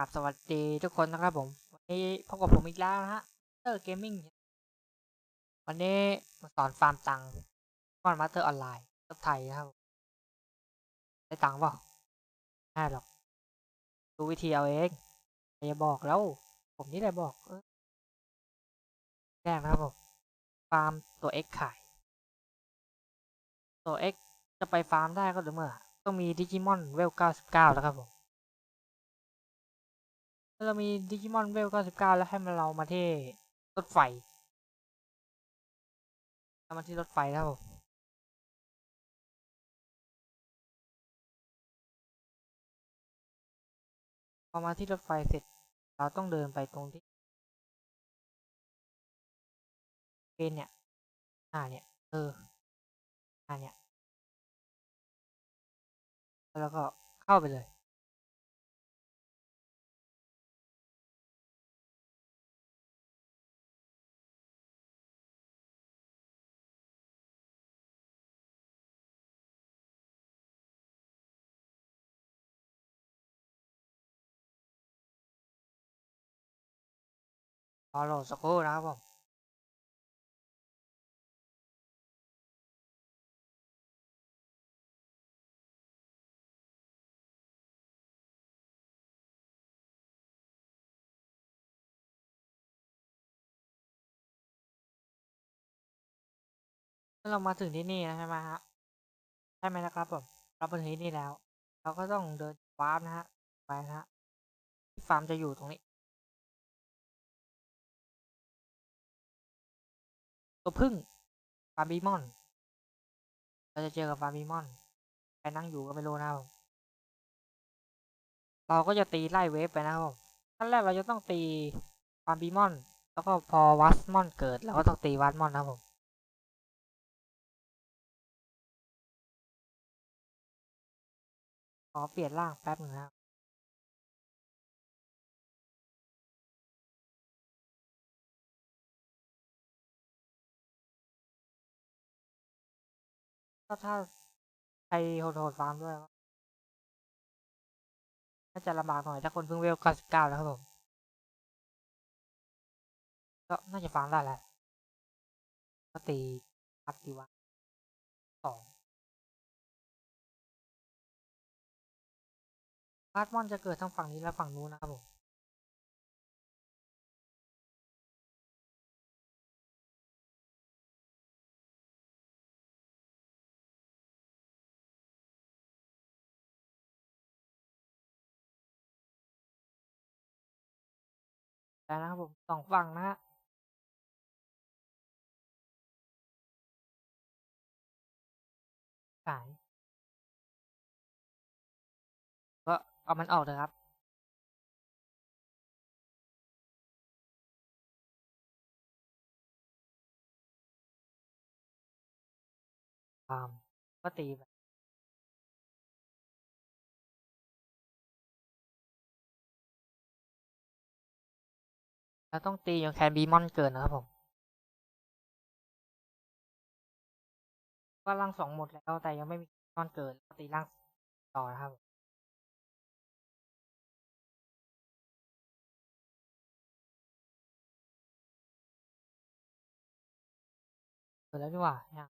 ครับสวัสดีทุกคนนะครับผม วันนี้พบกับผมอีกแล้วนะฮะเตอร์เกมมิ่งวันนี้มาสอนฟาร์มตังค์ก่อนมาเตอร์ออนไลน์ก็ไทยนะครับได้ตังค์เปล่าไม่หรอกดูวิธีเอาเองอย่าบอกแล้ว ผมนี่แหละบอกแรกนะครับผมฟาร์มตัว X ขาย ตัว X จะไปฟาร์มได้ก็ต่อเมื่อต้องมีดิจิมอนเวล 99 แล้วครับผม เมื่อเรามีดิจิมอนเวล 99 แล้วให้มันเรามาที่รถไฟเรามาที่รถไฟแล้วพอมาที่รถไฟเสร็จ เราต้องเดินไปตรงที่เป็นเนี่ยอ่าเนี่ย เอออ่าเนี่ย แล้วก็เข้าไปเลย รอโหลดสักครู่นะครับผมเมื่อเรามาถึงที่นี่นะใช่ไหมฮะใช่ไหมนะครับผมเรามาถึงที่นี่แล้ว เราก็ต้องเดินฟาร์มนะฮะไปนะฮะที่ฟาร์มจะอยู่ตรงนี้ ตัวพึ่งฟาร์มบีมอน เราจะเจอกับฟาร์มบีมอน ใครนั่งอยู่ก็ไม่รู้นะครับผมเราก็จะตีไล่เวฟไปนะครับผมขั้นแรกเราจะต้องตีฟาร์มบีมอน แล้วก็พอวัสมอนเกิดเราก็ต้องตีวัสมอนนะครับผมขอเปลี่ยนร่างแป๊บหนึงนะ ครับก็ถ้าใครโหดๆฟาร์มด้วยก็น่าจะลำบากหน่อยถ้าคนเพิ่งเวล99แล้วครับผม ก็น่าจะฟาร์มได้แหละก็ตีอัพดีวะสองพาร์ทมอนจะเกิดทั้งฝั่งนี้และฝั่งนู้นนะครับผม แต่นะครับผมสองฝั่งนะฮะขายก็เอามันออกเถอะครับฟามก็ตีไป แล้วต้องตีจนแคนบีมอนเกินนะครับผมว่าร่างสองหมดแล้วแต่ยังไม่มีมอนเกินตีร่างต่อนะครับเกิดแล้วดีกว่ายัง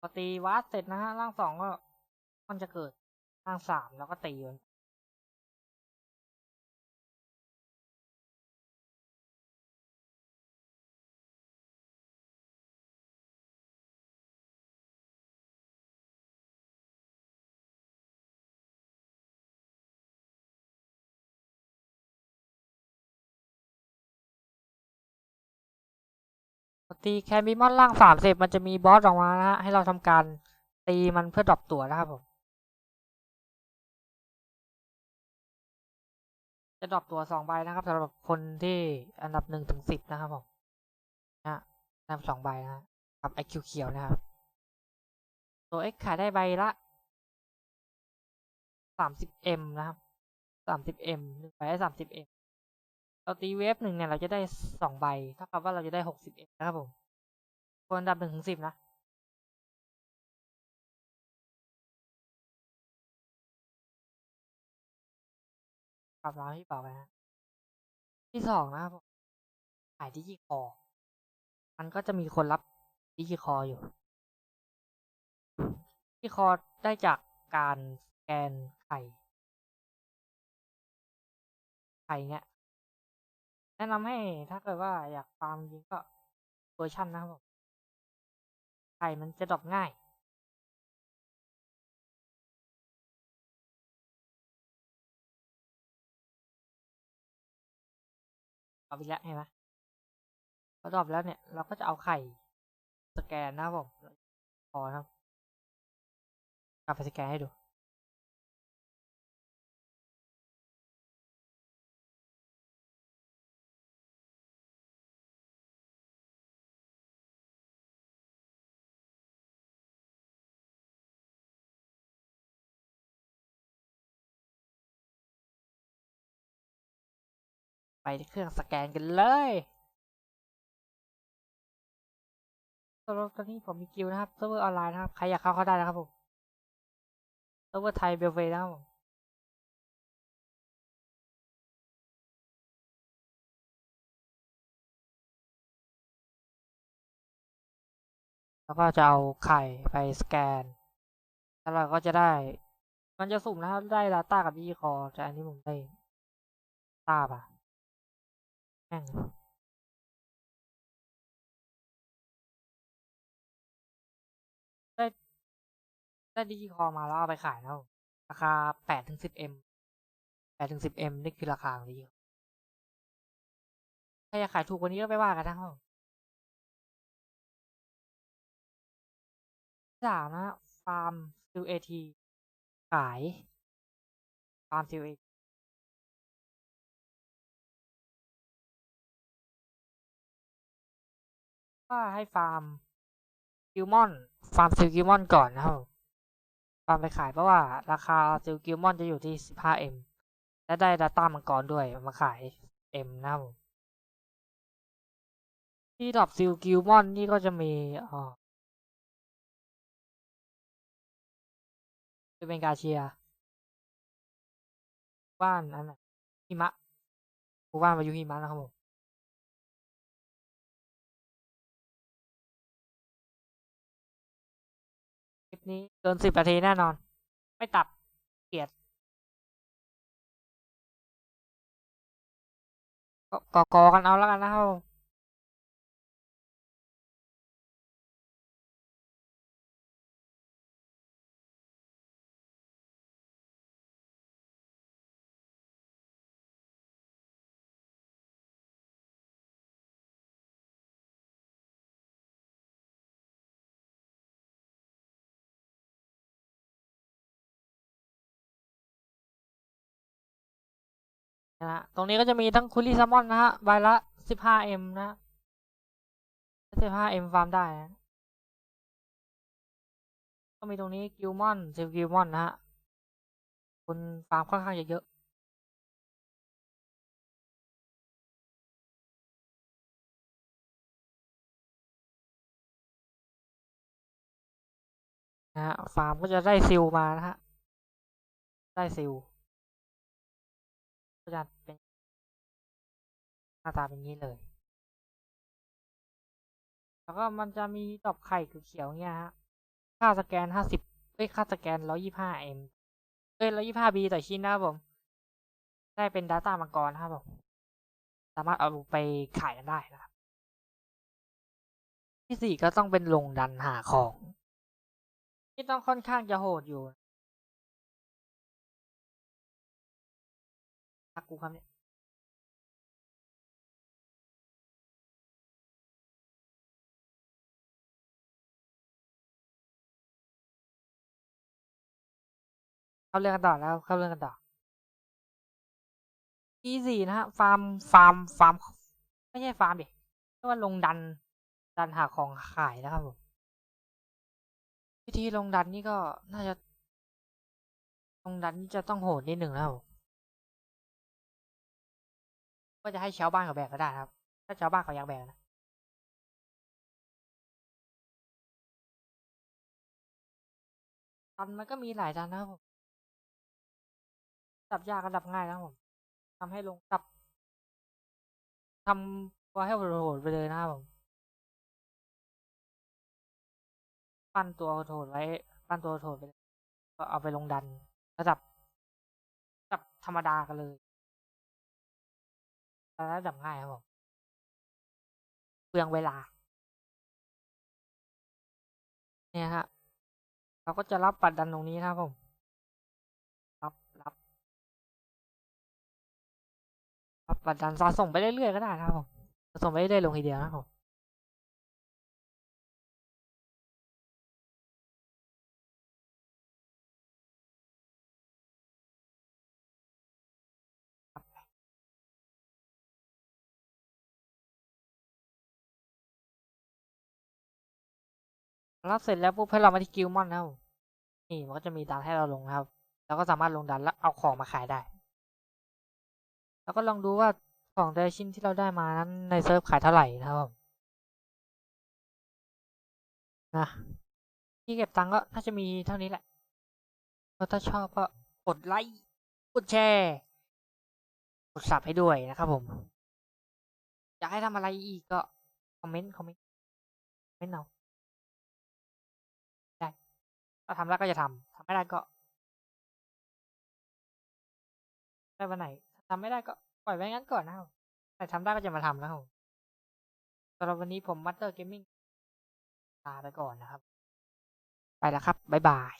พอตีวาร์ปเสร็จนะฮะร่างสองก็ มันจะเกิดร่างสามแล้วก็ตีมันติแคนบีมอนล่างสามสิบมันจะมีบอสออกมานะฮะให้เราทำการตีมันเพื่อดรอปตัวนะครับผม จะดรอปตัวสองใบนะครับสำหรับคนที่อันดับหนึ่งถึงสิบนะครับผมนะอันดับสองใบนะฮะกับไอคิวเขียวนะครับตัว X ขายได้ใบละสามสิบเอ็มนะครับสามสิบเอ็มหนึ่งใบได้สามสิบเอ็มเราตีเวฟหนึ่งเนี่ยเราจะได้สองใบเท่ากับว่าเราจะได้หกสิบเอ็ดนะครับผมคนอันดับหนึ่งถึงสิบนะ ครับเราที่บอกไปนะที่สองนะครับผมขายดิจิคอมันก็จะมีคนรับดิจิคออยู่ดิจิคอได้จากการสแกนไข่ไข่เนี่ยแนะนำให้ถ้าเกิดว่าอยากฟาร์มจริงก็เวอร์ชันนะครับผมไข่มันจะดรอปง่าย เอาไปแล้วเห็นไหมพอดรอปแล้วเนี่ย เราก็จะเอาไข่สแกนนะผมพอครับกลับไปสแกนให้ดู ไปที่เครื่องสแกนกันเลยสำหรับตอนนี้ผมมีกิลนะครับเซิร์ฟเวอร์ออนไลน์นะครับ ใครอยากเข้าเข้าได้นะครับผมเซิร์ฟเวอร์ไทยเบลเวนะครับผมแล้วก็จะเอาไข่ไปสแกน แล้วเราก็จะได้ มันจะสุ่มนะครับ ได้ Data กับ Digi Core แต่อันนี้ผมได้ทราบอะ ได้ได้ดิจิคอมาแล้วเอาไปขายแล้ว ราคาแปดถึงสิบเอ็มแปดถึงสิบเอ็มนี่คือราคาของดิจิคอถ้าอยากขายถูกกว่านี้ก็ไปว่ากันนะครับสามนะฟาร์มซิลเอทีขายฟาร์มซิลเอว่าให้ฟาร์มกิลมอน ฟาร์มซิลกิลมอนก่อนนะครับฟาร์มไปขายเพราะว่าราคาซิลกิลมอนจะอยู่ที่ 15M และได้ Data มังกรด้วยมาขาย M นะครับที่ดรอปซิลกิลมอนนี่ก็จะมีอ๋อจะเป็นกาเชีย บ้านอันนั้นหิมะหมู่บ้านพายุหิมะนะครับผม นี้เกินสิบนาทีแน่นอน ไม่ตัดเกลียดก็กอกอกันเอาแล้วกันนะครับ นะฮะตรงนี้ก็จะมีทั้งคุลี่แซลมอนนะฮะใบละ 15M นะ 15M ฟาร์มได้นะก็มีตรงนี้กิลมอนซิลกิลมอนนะฮะคุณฟาร์มค่อนข้างจะเยอะนะฮะฟาร์มก็จะได้ซิลมานะฮะ ได้ซิล ก็จะเป็นหน้าตาเป็นนี้เลย แล้วก็มันจะมีดอกไข่เขียวเงี้ยฮะ ค่าสแกนห้าสิบเอ้ยค่าสแกนร้อยี่ห้าเอ็มเอ้ยร้อยี่ห้าบีต่อชิ้นนะครับผม ได้เป็น Data มังกรนะครับผม สามารถเอาไปขายกันได้นะครับ ที่สี่ก็ต้องเป็นลงดันหาของ ที่ต้องค่อนข้างจะโหดอยู่ กูครับเนี่ยเข้าเรื่องกันต่อแล้วเข้าเรื่องกันต่อที่สี่นะฮะฟาร์มฟาร์มฟาร์ม ไม่ใช่ฟาร์มดิเรียกว่าลงดัน ดันหาของขายนะครับผมวิธีลงดันนี่ก็น่าจะลงดันนี่จะต้องโหดนิดหนึ่งแล้ว ก็จะให้ชาวบ้านเขาแบกก็ได้ครับ ถ้าชาวบ้านเขาอยากแบกนะดันมันก็มีหลายดันนะครับผมดับยากกับดับง่ายนะครับผมทำให้ลงตับทำตัวให้โหดไปเลยนะครับผมปั้นตัวโหดไว้ปั้นตัวโหดไปเลยก็เอาไปลงดันระดับระดับธรรมดากันเลย ระดับง่ายครับผมเปลืองเวลา เนี่ยฮะ เราก็จะรับปัดดันตรงนี้นะครับผม รับรับรับปัดดันสะสมไปเรื่อยๆก็ได้นะครับผมสะสมไปเรื่อยๆลงทีเดียวนะครับผม รับเสร็จแล้วปุ๊บให้เรามาที่กิลมอนนะครับนี่มันก็จะมีดันให้เราลงครับ แล้วก็สามารถลงดันแล้วเอาของมาขายได้ แล้วก็ลองดูว่าของแต่ชิ้นที่เราได้มานั้นในเซิร์ฟขายเท่าไหร่นะครับผมนะที่เก็บตังก็น่าจะมีเท่านี้แหละแล้วถ้าชอบก็กดไลค์กดแชร์กดสับให้ด้วยนะครับผม อยากให้ทำอะไรอีกก็ คอมเมนต์คอมเมนต์คอมเมนต์เอา ถ้าทำได้ก็จะทำทำไม่ได้ก็ได้วันไหนทำไม่ได้ก็ปล่อยไว้งั้นก่อนนะครับแต่ทำได้ก็จะมาทำนะครับสำหรับวันนี้ผมมัตเตอร์เกมมิ่งลาไปก่อนนะครับ ไปแล้วครับ บ๊ายบาย